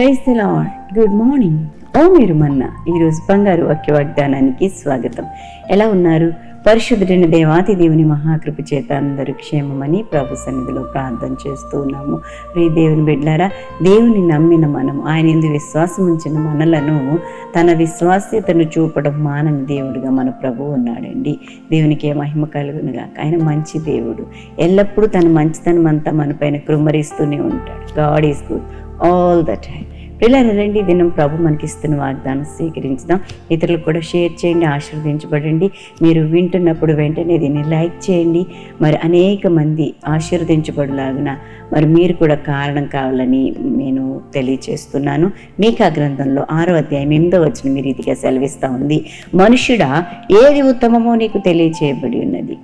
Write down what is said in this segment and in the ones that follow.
Praise good morning. ఓ మీరు మన్న ఈరోజు బంగారు వాక్య వాగ్దానానికి స్వాగతం. ఎలా ఉన్నారు? పరిశుద్ధుడైన దేవాతి దేవుని మహాకృప చేత అందరూ క్షేమమని ప్రభు సన్నిధిలో ప్రార్థన చేస్తూ ఉన్నాము. ప్రియ దేవుని బిడ్డారా దేవుని నమ్మిన మనం ఆయన ఎందు విశ్వాసం ఉంచిన మనలను తన విశ్వాస్యతను చూపడం మానని దేవుడుగా మన ప్రభు ఉన్నాడండి. దేవునికి మహిమ కలుగునుగా ఆయన మంచి దేవుడు. ఎల్లప్పుడూ తన మంచితనం అంతా మన పైన కృమ్మరిస్తూనే ఉంటాడు. God is good. All the time పిల్లలు రండి దినం ప్రభు మనకి ఇస్తున్న వాగ్దానం స్వీకరించుదాం. ఇతరులకు కూడా షేర్ చేయండి ఆశీర్వదించబడండి. మీరు వింటున్నప్పుడు వెంటనే దీన్ని లైక్ చేయండి. మరి అనేక మంది ఆశీర్వదించబడులాగున మరి మీరు కూడా కారణం కావాలని నేను తెలియచేస్తున్నాను. మీకు ఆ గ్రంథంలో ఆరో అధ్యాయం ఎనిమిదో వచ్చిన మీ రీతిగా సెలవిస్తూ ఉంది. మనుషుడా ఏది ఉత్తమమో నీకు తెలియచేయబడి ఉన్నది.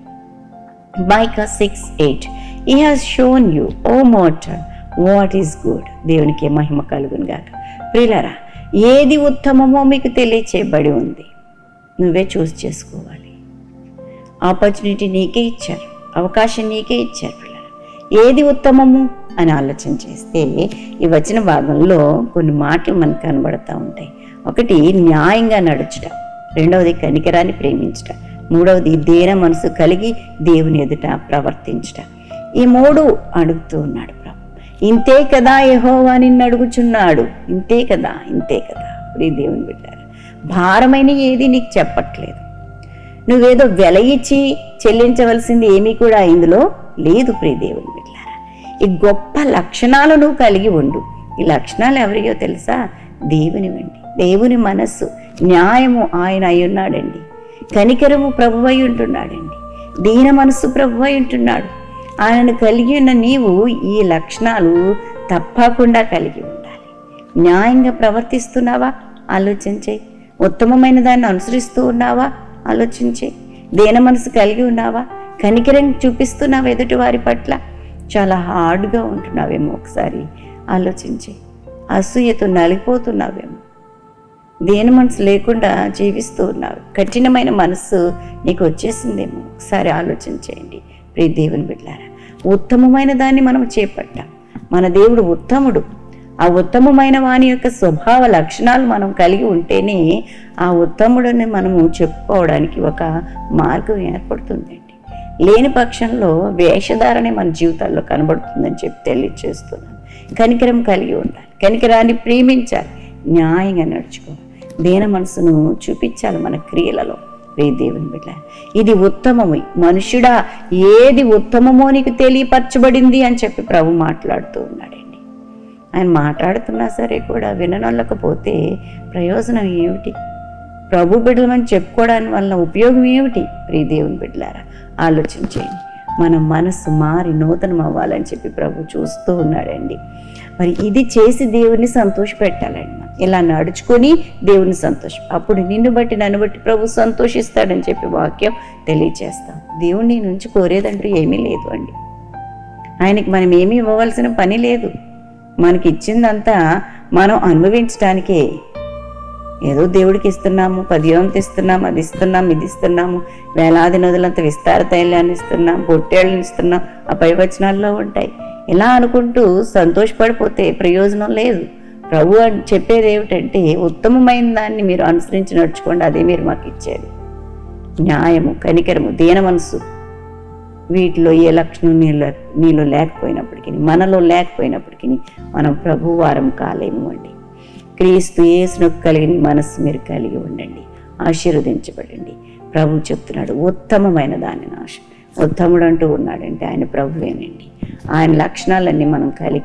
Micah six eight he has shown you O mortal what is good? దేవునికి మహిమ కలుగును గాక ప్రియులరా ఏది ఉత్తమమో మీకు తెలియచేయబడి ఉంది. నువ్వే చూస్ చేసుకోవాలి. ఆపర్చునిటీ నీకే ఇచ్చారు. అవకాశం నీకే ఇచ్చారు పిల్లలు ఏది ఉత్తమము అని ఆలోచన చేస్తే ఈ వచ్చిన భాగంలో కొన్ని మాటలు మనకు కనబడతా ఉంటాయి. ఒకటి న్యాయంగా నడుచుట. రెండవది కనికరాన్ని ప్రేమించుట. మూడవది దేన మనసు కలిగి దేవుని ఎదుట ప్రవర్తించుట. ఈ మూడు అడుగుతూ ఉన్నాడు ఇంతే కదా యహోవా నిన్ను అడుగుచున్నాడు. ఇంతే కదా ఇంతే కదా. ప్రియ దేవుని బిడ్డారు భారమైన ఏది నీకు చెప్పట్లేదు. నువ్వేదో వెల ఇచ్చి చెల్లించవలసింది ఏమీ కూడా ఇందులో లేదు ప్రియ దేవుని బిడ్డారా. ఈ గొప్ప లక్షణాలు నువ్వు కలిగి ఉండు. ఈ లక్షణాలు ఎవరియో తెలుసా? దేవుని వండి దేవుని మనస్సు. న్యాయము ఆయన అయి ఉన్నాడండి. కనికరము ప్రభువై ఉంటున్నాడండి. దీన మనస్సు ప్రభువై ఉంటున్నాడు. ఆయనను కలిగి ఉన్న నీవు ఈ లక్షణాలు తప్పకుండా కలిగి ఉండాలి. న్యాయంగా ప్రవర్తిస్తున్నావా? ఆలోచించే. ఉత్తమమైన దాన్ని అనుసరిస్తూ ఉన్నావా? ఆలోచించే. దేన మనసు కలిగి ఉన్నావా? కనికరం చూపిస్తున్నావా ఎదుటి వారి పట్ల? చాలా హార్డ్గా ఉంటున్నావేమో ఒకసారి ఆలోచించి. అసూయతో నలిగిపోతున్నావేమో. దేని మనసు లేకుండా జీవిస్తూ ఉన్నావు. కఠినమైన మనస్సు నీకు వచ్చేసిందేమో. ఒకసారి ఆలోచన చేయండి ప్రియ దేవుని బిడ్డారా ఉత్తమమైన దాన్ని మనం చేపట్టాం. మన దేవుడు ఉత్తముడు. ఆ ఉత్తమమైన వాని యొక్క స్వభావ లక్షణాలు మనం కలిగి ఉంటేనే ఆ ఉత్తముడిని మనము చెప్పుకోవడానికి ఒక మార్గం ఏర్పడుతుందండి. లేని పక్షంలో వేషధారణే మన జీవితాల్లో కనబడుతుందని చెప్పి తెలియచేస్తున్నాను. కనికరం కలిగి ఉండాలి. కనికరాన్ని ప్రేమించాలి. న్యాయంగా నడుచుకోవాలి. దేన మనసును చూపించాలి మన క్రియలలో. ప్రియ దేవుని బిడ్డ. ఇది ఉత్తమము. మనుషుడా ఏది ఉత్తమమో నీకు తెలియపరచబడింది అని చెప్పి ప్రభు మాట్లాడుతూ ఉన్నాడండి. ఆయన మాట్లాడుతున్నా సరే కూడా విననొల్లకపోతే ప్రయోజనం ఏమిటి? ప్రభు బిడ్డలమని చెప్పుకోవడానికి వల్ల ఉపయోగం ఏమిటి? ప్రియ దేవుని బిడ్డలారా ఆలోచించేయండి. మన మనసు మారి నూతనం అవ్వాలని చెప్పి ప్రభు చూస్తూ ఉన్నాడండి. మరి ఇది చేసి దేవుని సంతోషపెట్టాలండి మనం ఇలా నడుచుకొని దేవుని సంతోషం అప్పుడు నిన్ను బట్టి నన్ను బట్టి ప్రభు సంతోషిస్తాడని చెప్పి వాక్యం తెలియచేస్తాం. దేవుని నీ నుంచి కోరేదంటూ ఏమీ లేదు అండి. ఆయనకి మనం ఏమీ ఇవ్వవలసిన పని లేదు. మనకి ఇచ్చిందంతా మనం అనుభవించడానికే ఏదో దేవుడికి ఇస్తున్నాము పదివంత ఇస్తున్నాము అది ఇస్తున్నాము ఇది ఇస్తున్నాము వేలాది నదులంత విస్తార తైలాన్ని ఇస్తున్నాం పొట్టేళ్ళని ఇస్తున్నాం ఆ పై వచనాల్లో ఉంటాయి. ఇలా అనుకుంటూ సంతోషపడిపోతే ప్రయోజనం లేదు. ప్రభు అని చెప్పేది ఏమిటంటే ఉత్తమమైన దాన్ని మీరు అనుసరించి నడుచుకోండి అదే మీరు మాకు ఇచ్చేది. న్యాయము కనికరము దీన మనసు వీటిలో ఏ లక్షణం నీలో నీలో లేకపోయినప్పటికీ మనలో లేకపోయినప్పటికీ మనం ప్రభువారం కాలేము అండి. క్రీస్తు యేసునకు కలిగిన మనస్సు మీరు కలిగి ఉండండి ఆశీర్వదించబడండి. ప్రభు చెప్తున్నాడు ఉత్తమమైన దాన్ని నాశ ఉత్తముడు అంటూ ఉన్నాడంటే ఆయన ప్రభువేనండి. ఆయన లక్షణాలన్నీ మనం కలిగి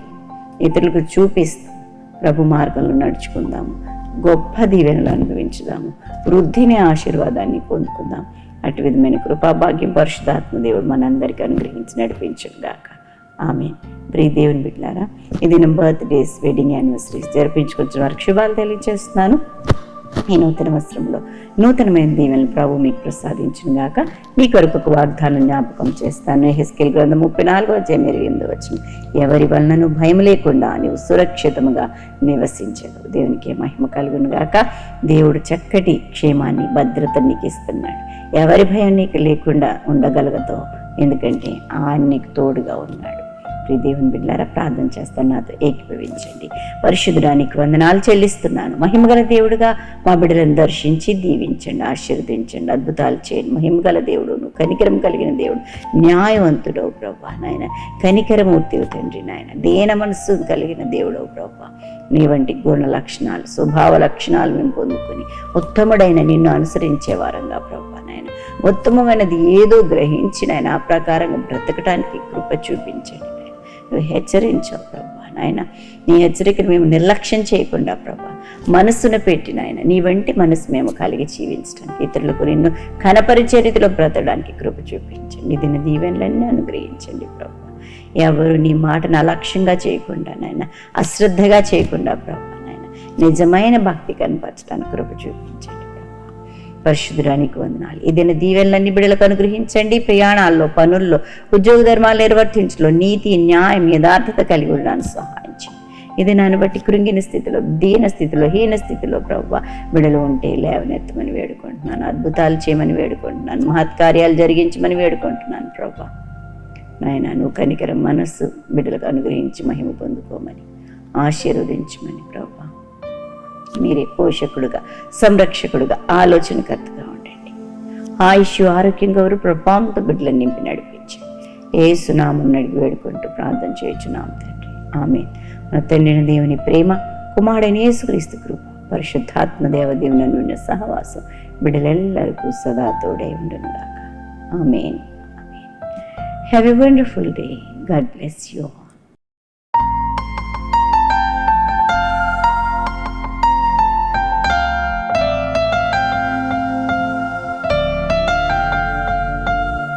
ఇతరులకు చూపిస్తూ ప్రభు మార్గంలో నడుచుకుందాము. గొప్ప దీవెనలు అనుభవించుదాము. వృద్ధిని ఆశీర్వాదాన్ని పొందుకుందాం. అటు విధమైన కృపాభాగ్యం పరిశుధాత్మ దేవుడు మనందరికీ అనుగ్రహించి నడిపించుగాక ఆమె ప్రియ దేవుని బిడ్డారా ఇది నా బర్త్డేస్ వెడ్డింగ్ యానివర్సరీస్ జరిపించుకొచ్చిన వారికి శుభాలు తెలియజేస్తున్నాను. ఈ నూతన వస్త్రంలో. నూతనమైన దీవెనలు ప్రభు మీకు ప్రసాదించిన గాక. మీ కొరకు ఒక వాగ్దానం జ్ఞాపకం చేస్తాను. హెస్కెల్ గ్రంథం ముప్పై నాలుగో జనవరి ఎనిమిది వచ్చిన ఎవరి వలనను భయం లేకుండా నీవు సురక్షితముగా నివసించదు. దేవునికి మహిమ కలుగును గాక. దేవుడు చక్కటి క్షేమాన్ని భద్రత నీకు ఇస్తున్నాడు. ఎవరి భయం నీకు లేకుండా ఉండగలగతో ఎందుకంటే ఆయన నీకు తోడుగా ఉన్నాడు. ప్రియ దేవుని బిడ్డారా ప్రార్థన చేస్తాను. నాతో ఏకీభవించండి. పరిశుద్ధడానికి వందనాలు చెల్లిస్తున్నాను. మహిమగల దేవుడుగా మా బిడ్డలను దర్శించి దీవించండి ఆశీర్వదించండి అద్భుతాలు చేయండి. మహిమగల దేవుడు నువ్వు కనికరం కలిగిన దేవుడు న్యాయవంతుడవు ప్రభా నాయన. కనికరమూర్తివు తండ్రి నాయన. దేన మనస్సు కలిగిన దేవుడవు ప్రభా. నీ వంటి గుణ లక్షణాలు స్వభావ లక్షణాలు మేము పొందుకొని ఉత్తముడైన నిన్ను అనుసరించే వారంగా ప్రభా నాయన. ఉత్తమమైనది ఏదో గ్రహించిన ఆయన ఆ ప్రకారంగా బ్రతకటానికి కృప చూపించండి. నువ్వు హెచ్చరించావు ప్రభా నాయన. నీ హెచ్చరికను మేము నిర్లక్ష్యం చేయకుండా ప్రభా మనస్సును పెట్టి నాయన నీ వంటి మనసు మేము కలిగి జీవించడానికి ఇతరులకు నిన్ను కనపరిచే రీతిలో బ్రతకడానికి కృప చూపించండి. దీని దీవెనలన్నీ అనుగ్రహించండి ప్రభా. ఎవరు నీ మాటను అలక్ష్యంగా చేయకుండా నాయన అశ్రద్ధగా చేయకుండా ప్రభా నాయన నిజమైన భక్తి కనపరచడానికి కృప చూపించండి. పరిశుద్ధురానికి వందనాలు. ఏదైనా దీవెనలన్నీ బిడలకు అనుగ్రహించండి. ప్రయాణాల్లో పనుల్లో ఉద్యోగ ధర్మాలు నిర్వర్తించలో నీతి న్యాయం యథార్థత కలిగి ఉండడానికి సహాయం చేయండి. ఇది నన్ను బట్టి కృంగిన స్థితిలో దీన స్థితిలో హీన స్థితిలో ప్రవ్వ బిడలు ఉంటే లేవనెత్తమని వేడుకుంటున్నాను. అద్భుతాలు చేయమని వేడుకుంటున్నాను. మహత్కార్యాలు జరిగించమని వేడుకుంటున్నాను ప్రభా నాయన నువ్వు కనికరం మనస్సు బిడ్డలకు అనుగ్రహించి మహిమ పొందుకోమని ఆశీర్వదించమని ప్రభా మీరే పోషకుడుగా సంరక్షకుడుగా ఆలోచనకర్తగా ఉండండి. ఆయుష్ ఆరోగ్యం గౌరవ ప్రభావంతో బిడ్డలను నింపి నడిపించి ఏ సునామం నడిపి వేడుకుంటూ ప్రార్థన చేయుచున్నాం తండ్రి. ఆమె మన తండ్రిని దేవుని ప్రేమ కుమారుడైన యేసుక్రీస్తు కృప పరిశుద్ధాత్మ దేవదేవుని ఉన్న సహవాసం బిడ్డలెల్లరికూ సదా తోడే ఉండును గాక amen. Amen have a wonderful day God bless you